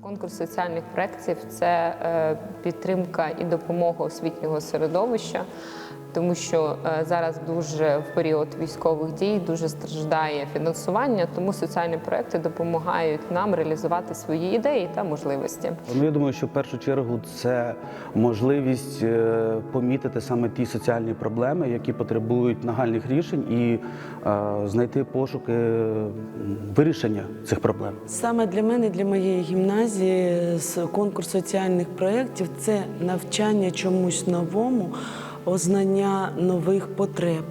Конкурс соціальних проєктів це е, підтримка і допомога освітнього середовища, тому що е, зараз дуже в період військових дій дуже страждає фінансування, тому соціальні проекти допомагають нам реалізувати свої ідеї та можливості. Ну, я думаю, що в першу чергу це можливість е, помітити саме ті соціальні проблеми, які потребують нагальних рішень, і знайти пошуки вирішення цих проблем. Саме для мене, для моєї гімназії, з конкурс соціальних проєктів це навчання чомусь новому, ознання нових потреб,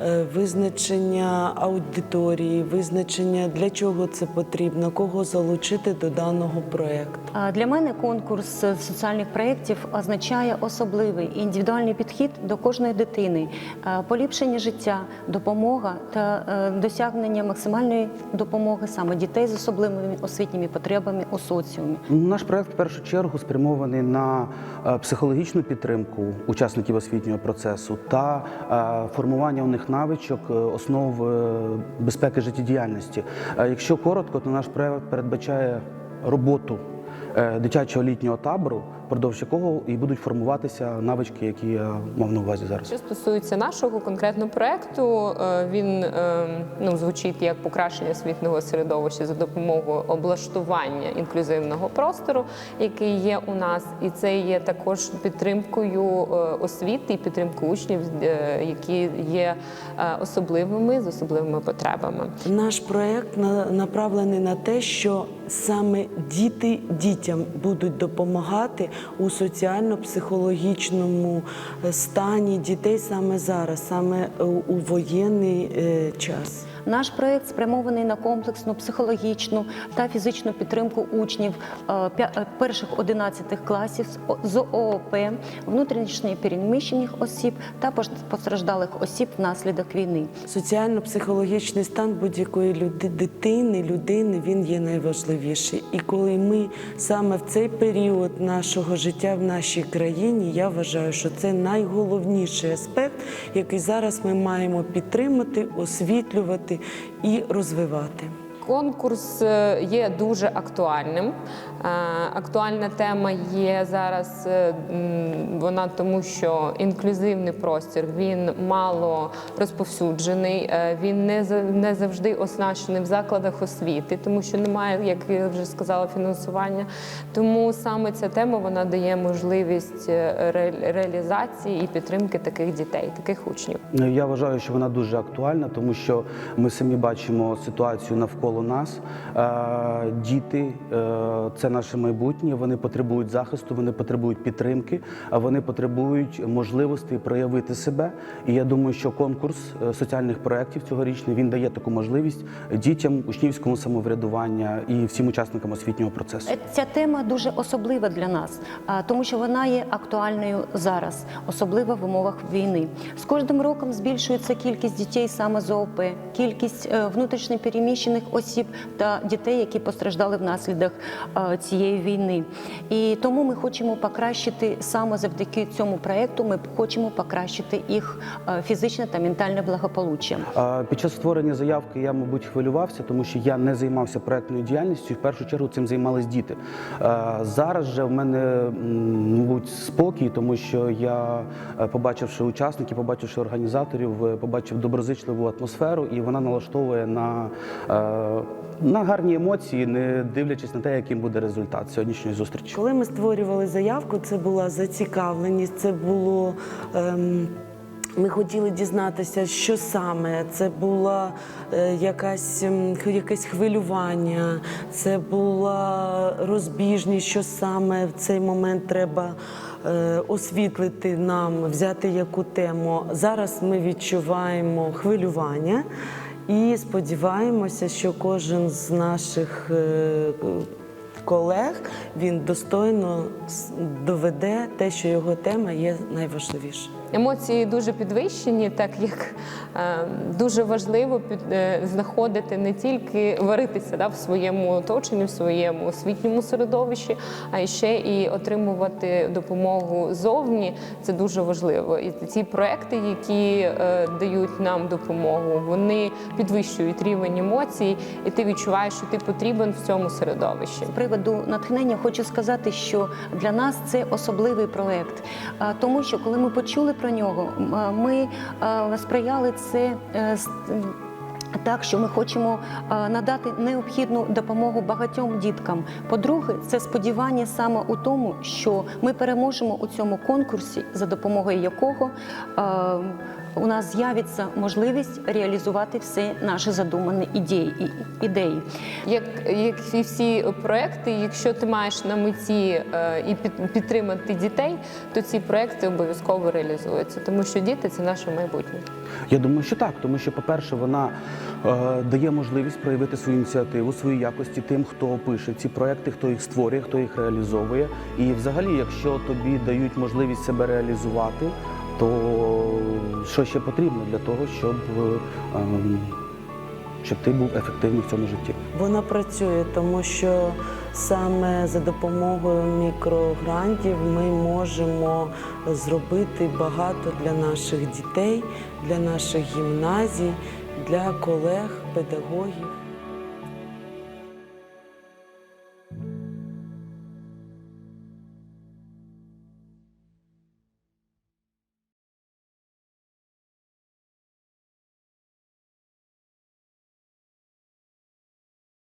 е, визначення аудиторії, визначення для чого це потрібно, кого залучити до даного проєкту. А Для мене конкурс соціальних проєктів означає особливий індивідуальний підхід до кожної дитини, е, поліпшення життя, допомога та е, досягнення максимальної допомоги саме дітей з особливими освітніми потребами у соціумі. Наш проект в першу чергу спрямований на психологічну підтримку учасників освітнього процесу та е, формування у них навичок е, основ е, безпеки життєдіяльності. Якщо коротко, то наш проект передбачає роботу дитячого літнього табору, впродовж якого і будуть формуватися навички, які я мав на увазі зараз. Що стосується нашого конкретного проекту, е, він е, ну, звучить як покращення освітнього середовища за допомогою облаштування інклюзивного простору, який є у нас, і це є також підтримкою е, освіти і підтримкою учнів, які є особливими з особливими потребами. Наш проєкт на- направлений на те, що саме діти дітям будуть допомагати у соціально-психологічному е, стані дітей саме зараз, саме е, у воєнний е, час. Наш проєкт спрямований на комплексну психологічну та фізичну підтримку учнів е, е, перших 11 класів з ООП, внутрішньо переміщених осіб та постраждалих осіб внаслідок війни. Соціально-психологічний стан будь-якої люди, дитини, людини він є найважливіший. І коли ми саме в цей період нашого життя в нашій країні, я вважаю, що це найголовніший аспект, який зараз ми маємо підтримати, освітлювати і розвивати. Конкурс е, є дуже актуальним. Е, Актуальна тема є зараз е, вона тому, що інклюзивний простір він мало розповсюджений, він не не завжди оснащений в закладах освіти, тому що немає, як я вже сказала, фінансування. Тому саме ця тема вона дає можливість ре- реалізації і підтримки таких дітей, таких учнів. Ну, Я вважаю, що вона дуже актуальна, тому що ми самі бачимо ситуацію навколо нас. Е, Діти е, це наше майбутнє. Вони потребують захисту, вони потребують підтримки, а вони потребують можливості проявити себе. І я думаю, що конкурс е, соціальних проєктів цьогорічний він дає таку можливість дітям, учнівському самоврядування і всім учасникам освітнього процесу. Ця тема дуже особлива для нас, тому що вона є актуальною зараз, особливо в умовах війни. З кожним роком збільшується кількість дітей саме з ООП, кількість е, внутрішньо переміщених осіб та дітей, які постраждали внаслідок е, цієї війни. І тому ми хочемо покращити саме завдяки цьому проекту. Ми хочемо покращити їх е, фізичне та ментальне благополуччя. Під час створення заявки я, мабуть, хвилювався, тому що я не займався проектною діяльністю. В першу чергу цим займались діти. Зараз же в мене, мабуть, спокій, тому що я, е, побачивши учасників, побачивши організаторів, побачив доброзичливу атмосферу, і вона налаштовує на, на гарні емоції, не дивлячись на те, яким буде результат сьогоднішньої зустрічі. Коли ми створювали заявку, це була зацікавленість, це було. Ем... Ми хотіли дізнатися, що саме це була е, якась ем, якесь хвилювання, це була розбіжність, що саме в цей момент треба е, освітлити нам, взяти яку тему. Зараз ми відчуваємо хвилювання і сподіваємося, що кожен з наших е, колег він достойно доведе те, що його тема є найважливіша. Емоції дуже підвищені, так як е, дуже важливо під, е, знаходити не тільки варитися да, в своєму оточенні, в своєму освітньому середовищі, а ще і отримувати допомогу зовні. Це дуже важливо. І ці проекти, які е, дають нам допомогу, вони підвищують рівень емоцій, і ти відчуваєш, що ти потрібен в цьому середовищі. З приводу натхнення хочу сказати, що для нас це особливий проект, тому що коли ми почули про нього, ми сприяли це. Е, Так, що ми хочемо а, надати необхідну допомогу багатьом діткам. По-друге, це сподівання саме у тому, що ми переможемо у цьому конкурсі, за допомогою якого а, у нас з'явиться можливість реалізувати все наші задумані ідеї. ідеї. Як, як і всі проекти, якщо ти маєш на меті е, і під, підтримати дітей, то ці проекти обов'язково реалізуються, тому що діти це наше майбутнє. Я думаю, що так, тому що, по-перше, вона е, дає можливість проявити свою ініціативу, свої якості тим, хто пише ці проекти, хто їх створює, хто їх реалізовує. І взагалі, якщо тобі дають можливість себе реалізувати, то що ще потрібно для того, щоб, е, ем, щоб ти був ефективний в цьому житті? Вона працює, тому що саме за допомогою мікрогрантів ми можемо зробити багато для наших дітей, для наших гімназій, для колег, педагогів.